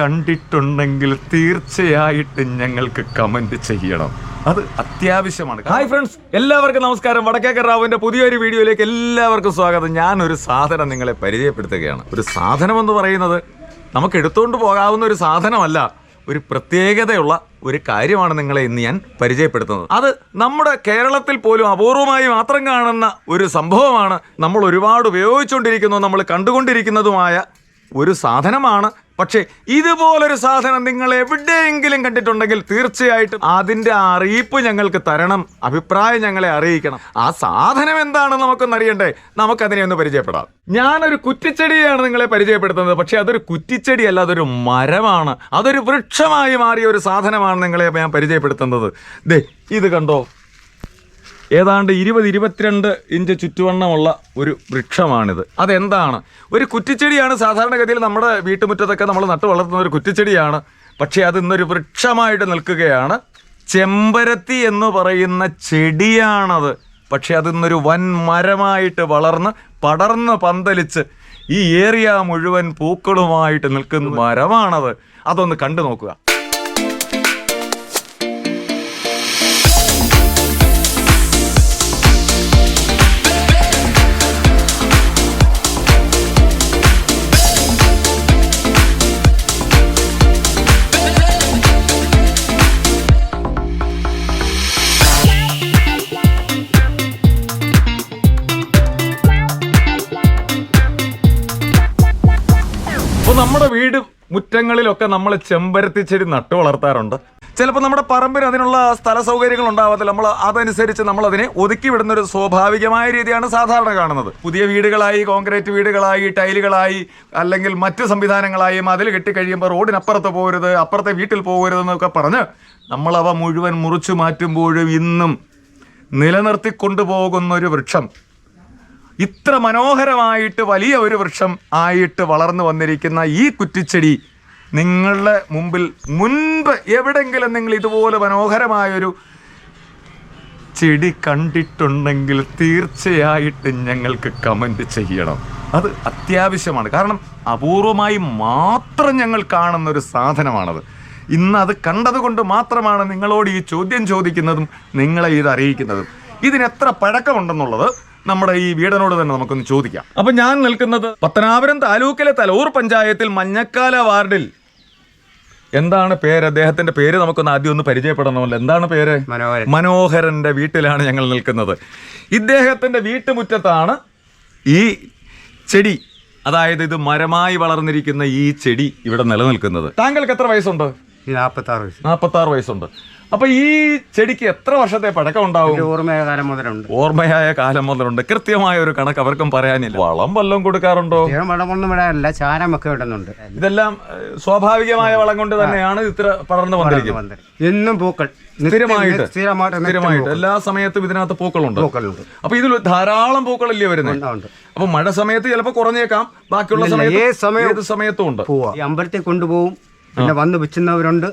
കണ്ടിട്ടുണ്ടെങ്കിൽ തീർച്ചയായിട്ടും ഞങ്ങൾക്ക് കമന്റ് ചെയ്യണം. അത് അത്യാവശ്യമാണ്. ഹായ് ഫ്രണ്ട്സ് എല്ലാവർക്കും നമസ്കാരം. വടക്കേക്കർ റാവുവിന്റെ പുതിയൊരു വീഡിയോയിലേക്ക് എല്ലാവർക്കും സ്വാഗതം. ഞാൻ ഒരു സാധനം നിങ്ങളെ പരിചയപ്പെടുത്തുകയാണ്. ഒരു സാധനം എന്ന് പറയുന്നത് നമുക്ക് എടുത്തുകൊണ്ട് പോകാവുന്ന ഒരു സാധനമല്ല. ഒരു പ്രത്യേകതയുള്ള ഒരു കാര്യമാണ് നിങ്ങളെ ഇന്ന് ഞാൻ പരിചയപ്പെടുത്തുന്നത്. അത് നമ്മുടെ കേരളത്തിൽ പോലും അപൂർവമായി മാത്രം കാണുന്ന ഒരു സംഭവമാണ്. നമ്മൾ ഒരുപാട് ഉപയോഗിച്ചുകൊണ്ടിരിക്കുന്നു നമ്മൾ കണ്ടുകൊണ്ടിരിക്കുന്നതുമായ ഒരു സാധനമാണ് പക്ഷേ ഇതുപോലൊരു സാധനം നിങ്ങൾ എവിടെയെങ്കിലും കണ്ടിട്ടുണ്ടെങ്കിൽ തീർച്ചയായിട്ടും അതിന്റെ അറിയിപ്പ് ഞങ്ങൾക്ക് തരണം അഭിപ്രായം ഞങ്ങളെ അറിയിക്കണം. ആ സാധനം എന്താണെന്ന് നമുക്കൊന്ന് അറിയണ്ടേ? നമുക്കതിനെ ഒന്ന് പരിചയപ്പെടാം. ഞാനൊരു കുറ്റിച്ചെടിയാണ് നിങ്ങളെ പരിചയപ്പെടുത്തുന്നത്. പക്ഷേ അതൊരു കുറ്റിച്ചെടിയല്ല അതൊരു മരമാണ്. അതൊരു വൃക്ഷമായി മാറിയ ഒരു സാധനമാണ് നിങ്ങളെ ഞാൻ പരിചയപ്പെടുത്തുന്നത്. ദേ ഇത് കണ്ടോ? ഏതാണ്ട് ഇരുപത് ഇരുപത്തിരണ്ട് ഇഞ്ച് ചുറ്റുവണ്ണമുള്ള ഒരു വൃക്ഷമാണിത്. അതെന്താണ്? ഒരു കുറ്റിച്ചെടിയാണ്. സാധാരണഗതിയിൽ നമ്മുടെ വീട്ടുമുറ്റത്തൊക്കെ നമ്മൾ നട്ടു വളർത്തുന്ന ഒരു കുറ്റിച്ചെടിയാണ്. പക്ഷേ അത് ഇന്നൊരു വൃക്ഷമായിട്ട് നിൽക്കുകയാണ്. ചെമ്പരത്തി എന്ന് പറയുന്ന ചെടിയാണത്. പക്ഷേ അതിന്നൊരു വൻ മരമായിട്ട് വളർന്ന് പടർന്ന് പന്തലിച്ച് ഈ ഏരിയ മുഴുവൻ പൂക്കളുമായിട്ട് നിൽക്കുന്ന മരമാണത്. അതൊന്ന് കണ്ടു നോക്കുക. നമ്മുടെ വീട് മുറ്റങ്ങളിലൊക്കെ നമ്മൾ ചെമ്പരത്തിച്ചെടി നട്ടു വളർത്താറുണ്ട്. ചിലപ്പോൾ നമ്മുടെ പറമ്പിന് അതിനുള്ള സ്ഥല സൗകര്യങ്ങൾ ഉണ്ടാവത്തില്ല. നമ്മൾ അതനുസരിച്ച് നമ്മൾ അതിനെ ഒതുക്കി വിടുന്ന ഒരു സ്വാഭാവികമായ രീതിയാണ് സാധാരണ കാണുന്നത്. പുതിയ വീടുകളായി കോൺക്രീറ്റ് വീടുകളായി ടൈലുകളായി അല്ലെങ്കിൽ മറ്റ് സംവിധാനങ്ങളായി മതിൽ കെട്ടിക്കഴിയുമ്പോൾ റോഡിനപ്പുറത്ത് പോകരുത് അപ്പുറത്തെ വീട്ടിൽ പോകരുത് എന്നൊക്കെ പറഞ്ഞ് നമ്മളവ മുഴുവൻ മുറിച്ചു മാറ്റുമ്പോഴും ഇന്നും നിലനിർത്തിക്കൊണ്ടുപോകുന്ന ഒരു വൃക്ഷം ഇത്ര മനോഹരമായിട്ട് വലിയ ഒരു വൃക്ഷം ആയിട്ട് വളർന്നു വന്നിരിക്കുന്ന ഈ കുറ്റിച്ചെടി നിങ്ങളുടെ മുമ്പിൽ മുൻപ് എവിടെങ്കിലും നിങ്ങൾ ഇതുപോലെ മനോഹരമായൊരു ചെടി കണ്ടിട്ടുണ്ടെങ്കിൽ തീർച്ചയായിട്ടും ഞങ്ങൾക്ക് കമന്റ് ചെയ്യണം. അത് അത്യാവശ്യമാണ്. കാരണം അപൂർവമായി മാത്രം ഞങ്ങൾ കാണുന്ന ഒരു സാധനമാണത്. ഇന്ന് അത് കണ്ടതുകൊണ്ട് മാത്രമാണ് നിങ്ങളോട് ഈ ചോദ്യം ചോദിക്കുന്നതും നിങ്ങളെ ഇത് അറിയിക്കുന്നതും. ഇതിന് എത്ര പഴക്കമുണ്ടെന്നുള്ളത് നമ്മുടെ ഈ വീടനോട് തന്നെ നമുക്കൊന്ന് ചോദിക്കാം. അപ്പൊ ഞാൻ നിൽക്കുന്നത് പത്തനാപുരം താലൂക്കിലെ തലൂർ പഞ്ചായത്തിൽ മഞ്ഞക്കാല വാർഡിൽ. എന്താണ് പേര്? അദ്ദേഹത്തിന്റെ പേര് നമുക്കൊന്ന് ആദ്യം ഒന്ന് പരിചയപ്പെടണമല്ലോ. എന്താണ് പേര്? മനോഹരൻ. മനോഹരന്റെ വീട്ടിലാണ് ഞങ്ങൾ നിൽക്കുന്നത്. ഇദ്ദേഹത്തിന്റെ വീട്ടുമുറ്റത്താണ് ഈ ചെടി. അതായത് ഇത് മരമായി വളർന്നിരിക്കുന്ന ഈ ചെടി ഇവിടെ നിലനിൽക്കുന്നത്. താങ്കൾക്ക് എത്ര വയസ്സുണ്ട്? ഈ നാൽപ്പത്തി വയസ്സ്. നാൽപ്പത്താറ് വയസ്സുണ്ട്. അപ്പൊ ഈ ചെടിക്ക് എത്ര വർഷത്തെ പഴക്കം ഉണ്ടാവും? ഓർമ്മയായ കാലം മുതലുണ്ട്. ഓർമ്മയായ കാലം മുതലുണ്ട്. കൃത്യമായ ഒരു കണക്ക് അവർക്കും പറയാനില്ല. വളം വല്ലതും കൊടുക്കാറുണ്ടോ? വളമൊന്നും ഇടാനല്ല ചാരം ഒക്കെ ഇടുന്നുണ്ട്. ഇതെല്ലാം സ്വാഭാവികമായ വളം കൊണ്ട് തന്നെയാണ് ഇത്ര പടർന്നു വന്നിരിക്കുന്നത്. എന്നും പൂക്കൾ. സ്ഥിരമായിട്ട് സ്ഥിരമായിട്ട് എല്ലാ സമയത്തും ഇതിനകത്ത് പൂക്കളുണ്ട്. പൂക്കളുണ്ട്. അപ്പൊ ഇതിൽ ധാരാളം പൂക്കളല്ലേ വരുന്നത് അപ്പൊ മഴ സമയത്ത് ചിലപ്പോൾ കുറഞ്ഞേക്കാം. ബാക്കിയുള്ള സമയത്ത് ഏത് സമയത്തും ഉണ്ട്. അമ്പലത്തിൽ കൊണ്ടുപോകും. പിന്നെ വന്ന് വിച്ചുന്നവരുണ്ട്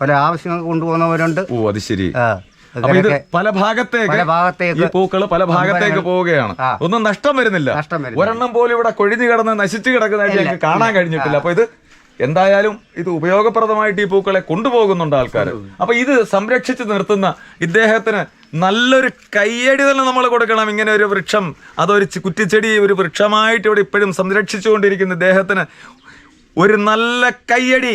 പല ആവശ്യങ്ങൾ കൊണ്ടുപോകുന്നവരുണ്ട്. ഓ അത് ശരി. ഇത് പല ഭാഗത്തേക്ക് ഭാഗത്തേക്ക് ഈ പൂക്കൾ പല ഭാഗത്തേക്ക് പോവുകയാണ്. ഒന്നും നഷ്ടം വരുന്നില്ല. ഒരെണ്ണം പോലും ഇവിടെ കൊഴിഞ്ഞു കിടന്ന് നശിച്ചു കിടക്കുന്നതായിട്ട് ഞങ്ങൾക്ക് കാണാൻ കഴിഞ്ഞിട്ടില്ല. അപ്പൊ ഇത് എന്തായാലും ഇത് ഉപയോഗപ്രദമായിട്ട് ഈ പൂക്കളെ കൊണ്ടുപോകുന്നുണ്ട് ആൾക്കാർ അപ്പൊ ഇത് സംരക്ഷിച്ചു നിർത്തുന്ന ഇദ്ദേഹത്തിന് നല്ലൊരു കയ്യടി തന്നെ നമ്മൾ കൊടുക്കണം. ഇങ്ങനെ ഒരു വൃക്ഷം അതൊരു കുറ്റിച്ചെടി ഒരു വൃക്ഷമായിട്ട് ഇവിടെ ഇപ്പോഴും സംരക്ഷിച്ചുകൊണ്ടിരിക്കുന്ന ഇദ്ദേഹത്തിന് ഒരു നല്ല കയ്യടി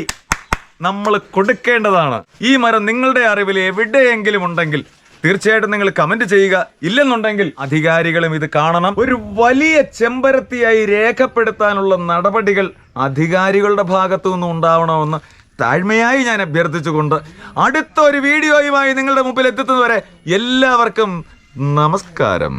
നമ്മൾ കൊടുക്കേണ്ടതാണ്. ഈ മരം നിങ്ങളുടെ അറിവിൽ എവിടെയെങ്കിലും ഉണ്ടെങ്കിൽ തീർച്ചയായിട്ടും നിങ്ങൾ കമന്റ് ചെയ്യുക. ഇല്ലെന്നുണ്ടെങ്കിൽ അധികാരികളും ഇത് കാണണം. ഒരു വലിയ ചെമ്പരത്തിയായി രേഖപ്പെടുത്താനുള്ള നടപടികൾ അധികാരികളുടെ ഭാഗത്തു നിന്നും ഉണ്ടാവണമെന്ന് താഴ്മയായി ഞാൻ അഭ്യർത്ഥിച്ചുകൊണ്ട് അടുത്ത ഒരു വീഡിയോയുമായി നിങ്ങളുടെ മുമ്പിൽ എത്തുന്നതുവരെ എല്ലാവർക്കും നമസ്കാരം.